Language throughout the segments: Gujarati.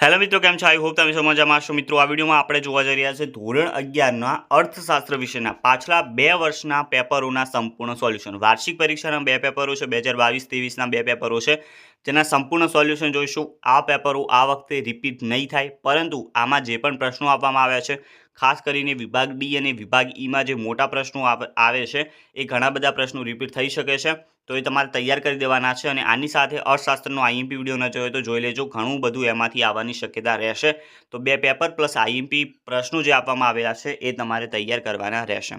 હેલો મિત્રો, કેમ છો? આઈ હોપ તમે સમજામાં છો મિત્રો, આ વિડીયોમાં આપણે જોવા જઈ રહ્યા છે ધોરણ અગિયારના અર્થશાસ્ત્ર વિષયના પાછલા બે વર્ષના પેપરોના સંપૂર્ણ સોલ્યુશન. વાર્ષિક પરીક્ષાના બે પેપરો છે, બે હજાર બાવીસ, ત્રેવીસના બે પેપરો છે. જેના સંપૂર્ણ સોલ્યુશન જોઈશું. આ પેપરો આ વખતે રિપીટ નહીં થાય, પરંતુ આમાં જે પણ પ્રશ્નો આપવામાં આવ્યા છે, ખાસ કરીને વિભાગ ડી અને વિભાગ ઈમાં જે મોટા પ્રશ્નો આવે છે, એ ઘણા બધા પ્રશ્નો રિપીટ થઈ શકે છે. તો એ તમારે તૈયાર કરી દેવાના છે અને આની સાથે અર્થશાસ્ત્રનો આઈએમપી વીડિયો ન જોયો તો જોઈ લેજો. ઘણું બધું એમાંથી આવવાની શક્યતા રહેશે. તો બે પેપર પ્લસ આઈએમપી પ્રશ્નો જે આપવામાં આવેલા છે એ તમારે તૈયાર કરવાના રહેશે.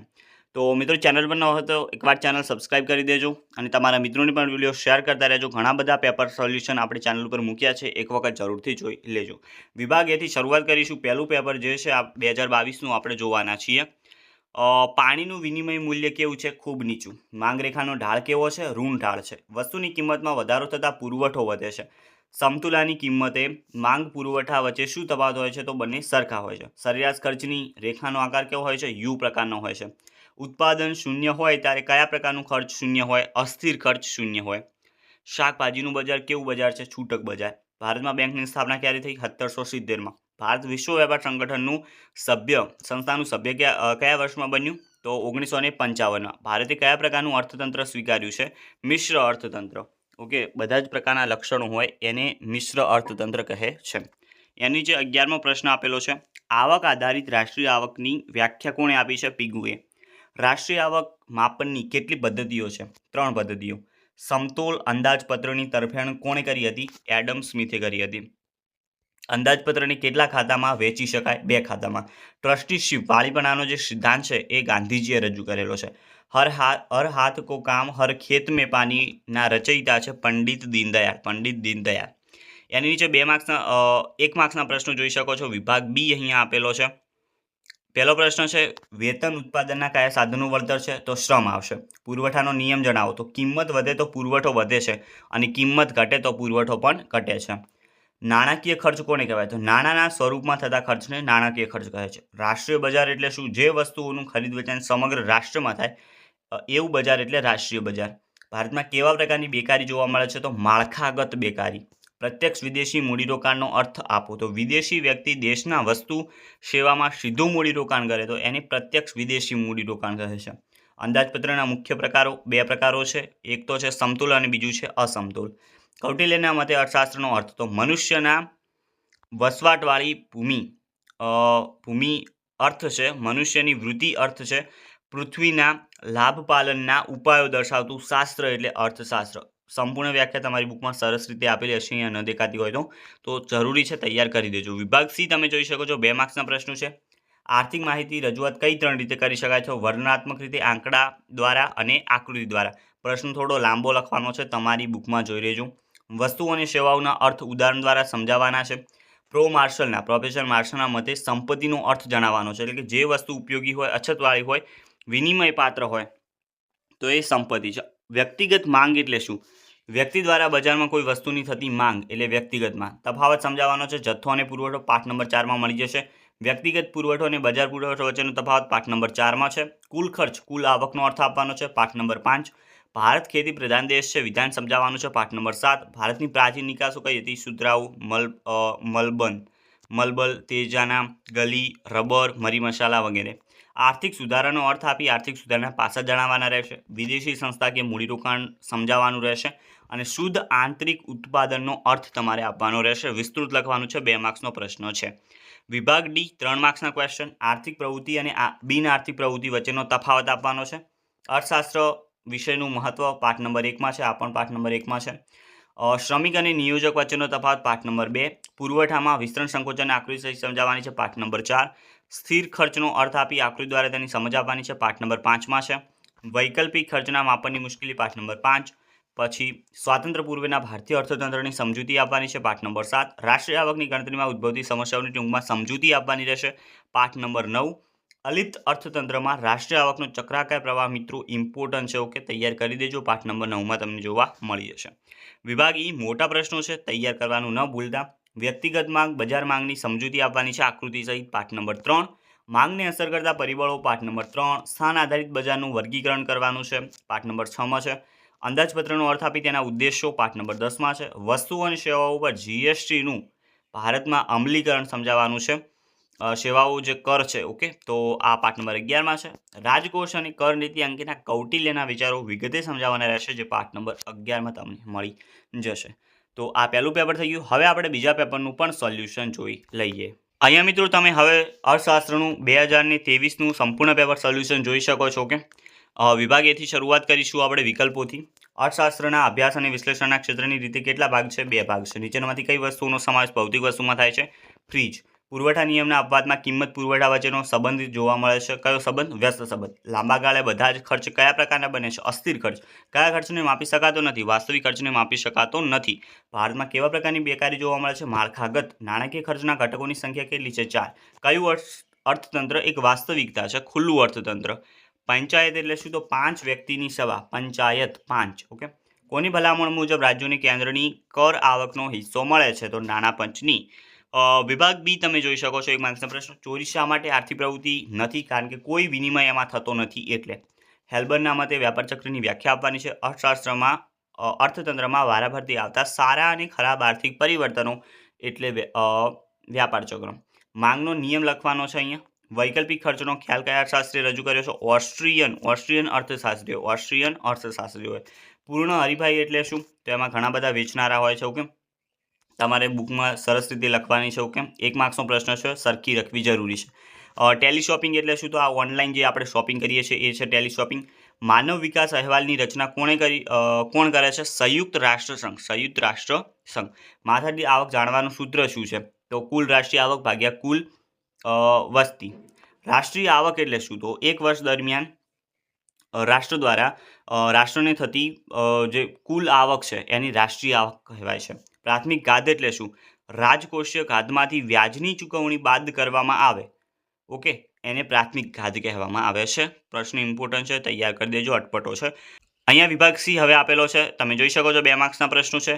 તો મિત્રો ચેનલ પર ન હોય તો એકવાર ચેનલ સબસ્ક્રાઇબ કરી દેજો અને તમારા મિત્રોને પણ વીડિયો શેર કરતા રહેજો. ઘણા બધા પેપર સોલ્યુશન આપણે ચેનલ ઉપર મૂક્યા છે, એક વખત જરૂરથી જોઈ લેજો. વિભાગ એથી શરૂઆત કરીશું. પહેલું પેપર જે છે આ બે હજાર બાવીસનું આપણે જોવાના છીએ. પાણીનું વિનિમય મૂલ્ય કેવું છે? ખૂબ નીચું. માંગ રેખાનો ઢાળ કેવો છે? ઋણ ઢાળ છે. વસ્તુની કિંમતમાં વધારો થતાં પુરવઠો વધે છે. સમતુલાની કિંમતે માંગ પુરવઠા વચ્ચે શું તફાવત હોય છે? તો બંને સરખા હોય છે. સરેરાશ ખર્ચની રેખાનો આકાર કેવો હોય છે? યુ પ્રકારનો હોય છે. ઉત્પાદન શૂન્ય હોય ત્યારે કયા પ્રકારનું ખર્ચ શૂન્ય હોય? અસ્થિર ખર્ચ શૂન્ય હોય. શાકભાજીનું બજાર કેવું બજાર છે? છૂટક બજાર. ભારતમાં બેંકની સ્થાપના ક્યારે થઈ? સત્તરસો સિત્તેરમાં. ભારત વિશ્વ વેપાર સંગઠનનું સભ્ય, સંસ્થાનું સભ્ય કયા કયા વર્ષમાં બન્યું? તો ઓગણીસો ને પંચાવનમાં. ભારતે કયા પ્રકારનું અર્થતંત્ર સ્વીકાર્યું છે? મિશ્ર અર્થતંત્ર. ઓકે, બધા જ પ્રકારના લક્ષણો હોય એને મિશ્ર અર્થતંત્ર કહે છે. એની જે અગિયારમો પ્રશ્ન આપેલો છે, આવક આધારિત રાષ્ટ્રીય આવકની વ્યાખ્યા કોણે આપી છે? પીગુએ. રાષ્ટ્રીય આવક માપનની કેટલી પદ્ધતિઓ છે? ત્રણ પદ્ધતિઓ. સમતોલ અંદાજપત્રની તરફેણ કોણે કરી હતી? એડમ સ્મિથે કરી હતી. અંદાજપત્રને કેટલા ખાતામાં વેચી શકાય? બે ખાતામાં. ટ્રસ્ટીશીપ વાલીપણાનો જે સિદ્ધાંત છે, એ ગાંધીજીએ રજૂ કરેલો છે. હર હાથ હર હાથ કો કામ, હર ખેત મેં પાણીના રચયિતા છે પંડિત દીનદયાળ પંડિત દીનદયાળ. એની નીચે બે માર્ક્સના એક માર્ક્સના પ્રશ્નો જોઈ શકો છો. વિભાગ બી અહીંયા આપેલો છે. પહેલો પ્રશ્ન છે, વેતન ઉત્પાદનના કયા સાધનો વળતર છે? તો શ્રમ આવશે. પુરવઠાનો નિયમ જણાવો. તો કિંમત વધે તો પુરવઠો વધે છે અને કિંમત ઘટે તો પુરવઠો પણ ઘટે છે. નાણાકીય ખર્ચ કોને કહેવાય? તો નાણાંના સ્વરૂપમાં થતા ખર્ચને નાણાકીય ખર્ચ કહે છે. રાષ્ટ્રીય બજાર એટલે શું? જે વસ્તુઓનું ખરીદ વેચાણ સમગ્ર રાષ્ટ્રમાં થાય એવું બજાર એટલે રાષ્ટ્રીય બજાર. ભારતમાં કેવા પ્રકારની બેકારી જોવા મળે છે? તો માળખાગત બેકારી. પ્રત્યક્ષ વિદેશી મૂડીરોકાણનો અર્થ આપો. તો વિદેશી વ્યક્તિ દેશના વસ્તુ સેવામાં સીધું મૂડીરોકાણ કરે, તો એને પ્રત્યક્ષ વિદેશી મૂડીરોકાણ કહે છે. અંદાજપત્રના મુખ્ય પ્રકારો બે પ્રકારો છે. એક તો છે સમતુલ અને બીજું છે અસમતુલ. કૌટિલ્યના મતે અર્થશાસ્ત્રનો અર્થ તો મનુષ્યના વસવાટવાળી ભૂમિ ભૂમિ અર્થ છે, મનુષ્યની વૃત્તિ અર્થ છે, પૃથ્વીના લાભ પાલનના ઉપાયો દર્શાવતું શાસ્ત્ર એટલે અર્થશાસ્ત્ર. સંપૂર્ણ વ્યાખ્યા તમારી બુકમાં સરસ રીતે આપેલી હશે, અહીંયા ન દેખાતી હોય તો. તો જરૂરી છે તૈયાર કરી દેજો. વિભાગ સી તમે જોઈ શકો છો, બે માર્ક્સના પ્રશ્નો છે. આર્થિક માહિતી રજૂઆત કઈ ત્રણ રીતે કરી શકાય છે? વર્ણનાત્મક રીતે આંકડા દ્વારા અને આકૃતિ દ્વારા. પ્રશ્ન થોડો લાંબો લખવાનો છે, તમારી બુકમાં જોઈ લેજો. વસ્તુ અને સેવાઓના અર્થ ઉદાહરણ દ્વારા સમજાવવાના છે. પ્રો માર્શલના પ્રોફેસર માર્શલના મતે સંપત્તિનો અર્થ જણાવવાનો છે. એટલે કે જે વસ્તુ ઉપયોગી હોય, અછતવાળી હોય વિનિમય પાત્ર હોય, તો એ સંપત્તિ છે. વ્યક્તિગત માંગ એટલે શું? વ્યક્તિ દ્વારા બજારમાં કોઈ વસ્તુની થતી માંગ એટલે વ્યક્તિગત માંગ. તફાવત સમજાવવાનો છે. જથ્થો અને પુરવઠો પાઠ નંબર ચારમાં મળી જશે. વ્યક્તિગત પુરવઠો અને બજાર પુરવઠો વચ્ચેનો તફાવત પાઠ નંબર ચારમાં છે. કુલ ખર્ચ, કુલ આવકનો અર્થ આપવાનો છે. પાઠ નંબર પાંચ. ભારત ખેતી પ્રધાન દેશ છે, વિધાન સમજાવવાનું છે, પાઠ નંબર સાત. ભારતની પ્રાચીન નિકાસો કઈ હતી? સુતરાઉ, મલ મલબન, મલબલ, તેજાના, ગલી, રબર, મરી મસાલા વગેરે. આર્થિક સુધારાનો અર્થ આપી આર્થિક સુધારાના પાસા જણાવવાના રહેશે. વિદેશી સંસ્થા કે મૂડીરોકાણ સમજાવવાનું રહેશે અને શુદ્ધ આંતરિક ઉત્પાદનનો અર્થ તમારે આપવાનો રહેશે. વિસ્તૃત લખવાનું છે, બે માર્ક્સનો પ્રશ્ન છે. વિભાગ ડી, ત્રણ માર્ક્સના ક્વેશ્ચન આર્થિક પ્રવૃત્તિ અને બિન આર્થિક પ્રવૃત્તિ વચ્ચેનો તફાવત આપવાનો છે. અર્થશાસ્ત્ર વિષયનું મહત્વ પાઠ નંબર એકમાં છે, આ પણ પાઠ નંબર એકમાં છે. શ્રમિક અને નિયોજક વચ્ચેનો તફાવત પાઠ નંબર બે, પુરવઠામાં વિસ્તરણ સંકોચન આકૃતિ સહિત સમજાવવાની છે, પાઠ નંબર ચાર. સ્થિર ખર્ચનો અર્થ આપી આકૃતિ દ્વારા તેની સમજ આપવાની છે, પાઠ નંબર પાંચમાં છે. વૈકલ્પિક ખર્ચના માપનની મુશ્કેલી, પાઠ નંબર પાંચ. પછી સ્વાતંત્ર્ય પૂર્વેના ભારતીય અર્થતંત્રની સમજૂતી આપવાની છે, પાઠ નંબર સાત. રાષ્ટ્રીય આવકની ગણતરીમાં ઉદ્ભવતી સમસ્યાઓની ટૂંકમાં સમજૂતી આપવાની રહેશે, પાઠ નંબર નવ. અલિપ્ત અર્થતંત્રમાં રાષ્ટ્રીય આવકનો ચક્રાકાર પ્રવાહ મિત્રો ઇમ્પોર્ટન્ટ છે ઓકે તૈયાર કરી દેજો. પાઠ નંબર નવમાં તમને જોવા મળી જશે. વિભાગ ઈ મોટા પ્રશ્નો છે. તૈયાર કરવાનું ન ભૂલતા. વ્યક્તિગત માંગ, બજાર માંગની સમજૂતી આપવાની છે આકૃતિ સહિત પાઠ નંબર ત્રણ. માંગને અસર કરતા પરિબળો પાઠ નંબર ત્રણ. સ્થાન આધારિત બજારનું વર્ગીકરણ કરવાનું છે. પાઠ નંબર છમાં છે. અંદાજપત્રનો અર્થ આપી તેના ઉદ્દેશો પાઠ નંબર દસમાં છે. વસ્તુઓ અને સેવાઓ પર જીએસટીનું ભારતમાં અમલીકરણ સમજાવવાનું છે. સેવાઓ જે કર છે, ઓકે? તો આ પાઠ નંબર અગિયારમાં છે. રાજકોષ અને કર નીતિ અંગેના કૌટિલ્યના વિચારો વિગતે સમજાવવાના રહેશે, જે પાઠ નંબર અગિયારમાં તમને મળી જશે. તો આ પહેલું પેપર થઈ ગયું. હવે આપણે બીજા પેપરનું પણ સોલ્યુશન જોઈ લઈએ. અહીંયા મિત્રો તમે હવે અર્થશાસ્ત્રનું બે હજારની ત્રેવીસનું સંપૂર્ણ પેપર સોલ્યુશન જોઈ શકો છો કે વિભાગેથી શરૂઆત કરીશું આપણે વિકલ્પોથી. અર્થશાસ્ત્રના અભ્યાસ અને વિશ્લેષણના ક્ષેત્રની રીતે કેટલા ભાગ છે? બે ભાગ છે. નીચેનામાંથી કઈ વસ્તુનો સમાવેશ ભૌતિક વસ્તુમાં થાય છે? ફ્રીજ. પુરવઠા નિયમના અપવાદમાં કિંમત પુરવઠા વચ્ચેનો સંબંધ જોવા મળે છે. કયો સંબંધ? વ્યસ્ત સંબંધ. લાંબા ગાળે બધા જ ખર્ચ કયા પ્રકારના બને છે? અસ્થિર ખર્ચ. કયા ખર્ચને માપી શકાતો નથી? વાસ્તવિક ખર્ચને માપી શકાતો નથી. ભારતમાં કેવા પ્રકારની બેકારી જોવા મળે છે? માળખાગત નાણાકીય ખર્ચના ઘટકોની સંખ્યા કેટલી છે? ચાર. કયું અર્થ, અર્થતંત્ર એક વાસ્તવિકતા છે? ખુલ્લું અર્થતંત્ર. પંચાયત એટલે શું? તો પાંચ વ્યક્તિની સભા. પંચાયત પાંચ. ઓકે? કોની ભલામણ મુજબ રાજ્યોને કેન્દ્રની કર આવકનો હિસ્સો મળે છે? તો નાણાં પંચની. વિભાગ બી તમે જોઈ શકો છો. એક માર્ક્સનો પ્રશ્ન, ચોરી શા માટે આર્થિક પ્રવૃત્તિ નથી? કારણ કે કોઈ વિનિમય એમાં થતો નથી એટલે. હેલ્બરના મતે વ્યાપાર ચક્રની વ્યાખ્યા આપવાની છે. અર્થશાસ્ત્રમાં અર્થતંત્રમાં વારાફરતી આવતા સારા અને ખરાબ આર્થિક પરિવર્તનો એટલે વ્ય- વ્યાપાર ચક્ર. માંગનો નિયમ લખવાનો છે અહીંયા. વૈકલ્પિક ખર્ચનો ખ્યાલ કયા અર્થશાસ્ત્રીએ રજૂ કર્યો છે? ઓસ્ટ્રિયન ઓસ્ટ્રિયન અર્થશાસ્ત્રીઓ, ઓસ્ટ્રિયન અર્થશાસ્ત્રીઓએ. પૂર્ણ હરીફાઈ એટલે શું? તો એમાં ઘણા બધા વેચનારા હોય છે. ઓકે? તમારે બુકમાં સરસ રીતે લખવાની છે, ઓકે? એક માર્ક્સનો પ્રશ્ન છે, સરખી રાખવી જરૂરી છે. ટેલી શોપિંગ એટલે શું? તો આ ઓનલાઈન જે આપણે શોપિંગ કરીએ છીએ, એ છે ટેલી શોપિંગ માનવ વિકાસ અહેવાલની રચના કોણે કરી કોણ કરે છે? સંયુક્ત રાષ્ટ્ર સંઘ, સંયુક્ત રાષ્ટ્ર સંઘ. માથાદી આવક જાણવાનું સૂત્ર શું છે? તો કુલ રાષ્ટ્રીય આવક ભાગ્યા કુલ વસ્તી. રાષ્ટ્રીય આવક એટલે શું? તો એક વર્ષ દરમિયાન રાષ્ટ્ર દ્વારા રાષ્ટ્રને થતી જે કુલ આવક છે, એની રાષ્ટ્રીય આવક કહેવાય છે. પ્રાથમિક ગાદ એટલે શું? રાજકોષીય ગાદમાંથી વ્યાજની ચૂકવણી બાદ કરવામાં આવે. ઓકે, એને પ્રાથમિક ગાદ કહેવામાં આવે છે. પ્રશ્ન ઇમ્પોર્ટન્ટ છે, તૈયાર કરી દેજો, અટપટો છે. અહીંયા વિભાગ સી હવે આપેલો છે. તમે જોઈ શકો છો બે માર્ક્સના પ્રશ્નો છે.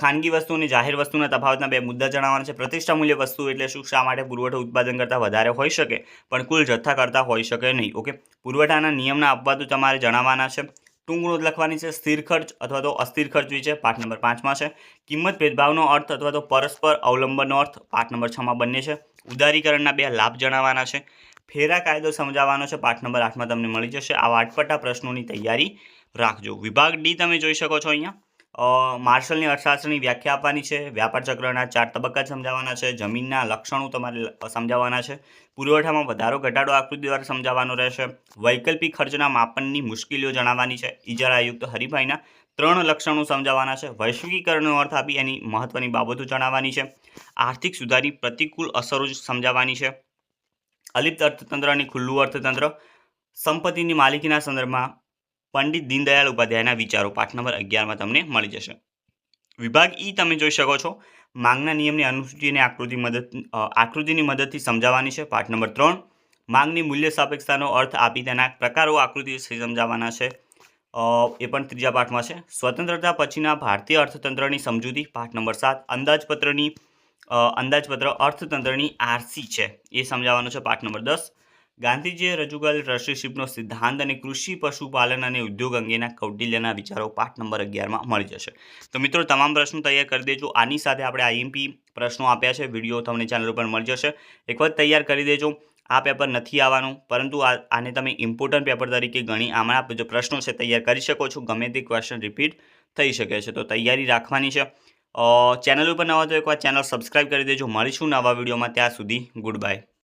ખાનગી વસ્તુ અને જાહેર વસ્તુના તફાવતના બે મુદ્દા જણાવવાના છે. પ્રતિષ્ઠા મૂલ્ય વસ્તુ એટલે શું? શા માટે પુરવઠો ઉત્પાદન કરતાં વધારે હોઈ શકે? પણ કુલ જથ્થા કરતાં હોઈ શકે નહીં. ઓકે, પુરવઠાના નિયમના અપવાદો તમારે જણાવવાના છે. ટૂંક નોંધ લખવાની છે સ્થિર ખર્ચ અથવા તો અસ્થિર ખર્ચ વિશે પાઠ નંબર પાંચમાં છે. કિંમત ભેદભાવનો અર્થ અથવા તો પરસ્પર અવલંબનનો અર્થ પાઠ નંબર છમાં બંને છે. ઉદારીકરણના બે લાભ જણાવવાના છે. ફેરા કાયદો સમજાવવાનો છે, પાઠ નંબર આઠમાં તમને મળી જશે. આવા અટપટા પ્રશ્નોની તૈયારી રાખજો. વિભાગ ડી તમે જોઈ શકો છો અહીંયા. માર્શલની અર્થશાસ્ત્રની વ્યાખ્યા આપવાની છે. વ્યાપાર ચક્રના ચાર તબક્કા સમજાવવાના છે. જમીનના લક્ષણો તમારે સમજાવવાના છે. પુરવઠામાં વધારો ઘટાડો આકૃતિ દ્વારા સમજાવવાનો રહેશે. વૈકલ્પિક ખર્ચના માપનની મુશ્કેલીઓ જણાવવાની છે. ઇજારાયુક્ત હરિભાઈના ત્રણ લક્ષણો સમજાવવાના છે. વૈશ્વિકીકરણનો અર્થ આપી એની મહત્વની બાબતો જણાવવાની છે. આર્થિક સુધારી પ્રતિકૂળ અસરો સમજાવવાની છે. અલિપ્ત અર્થતંત્ર અને ખુલ્લું અર્થતંત્ર. સંપત્તિની માલિકીના સંદર્ભમાં પંડિત દીનદયાળ ઉપાધ્યાયના વિચારો. પાઠ નંબર અગિયારમાં તમને મળી જશે. વિભાગ ઈ તમે જોઈ શકો છો. માંગના નિયમની અનુસૂચિ અને આકૃતિ મદદ આકૃતિની મદદથી સમજાવવાની છે પાઠ નંબર ત્રણ. માંગની મૂલ્ય સાપેક્ષતાનો અર્થ આપી તેના પ્રકારો આકૃતિ સમજાવવાના છે. એ પણ ત્રીજા પાઠમાં છે. સ્વતંત્રતા પછીના ભારતીય અર્થતંત્રની સમજૂતી પાઠ નંબર સાત. અંદાજપત્રની અંદાજપત્ર અર્થતંત્રની આરસી છે. એ સમજાવવાનો છે પાઠ નંબર દસ. ગાંધીજીએ રજૂ કરેલ ટ્રસ્ટીશીપનો સિદ્ધાંત અને કૃષિ, પશુપાલન અને ઉદ્યોગ અંગેના કૌટિલ્યના વિચારો પાઠ નંબર અગિયારમાં મળી જશે. તો મિત્રો, તમામ પ્રશ્નો તૈયાર કરી દેજો. આની સાથે આપણે આઈએમપી પ્રશ્નો આપ્યા છે. વીડિયો તમને ચેનલ ઉપર મળી જશે. એક વખત તૈયાર કરી દેજો. આ પેપર નથી આવવાનું, પરંતુ આને તમે ઇમ્પોર્ટન્ટ પેપર તરીકે ગણી આમાં જે પ્રશ્નો છે તૈયાર કરી શકો છો. ગમે તે ક્વેશ્ચન રિપીટ થઈ શકે છે. તો તૈયારી રાખવાની છે. ચેનલ ઉપર નવા તો એકવાર ચેનલ સબસ્ક્રાઈબ કરી દેજો. મળીશું નવા વિડીયોમાં. ત્યાં સુધી ગુડ બાય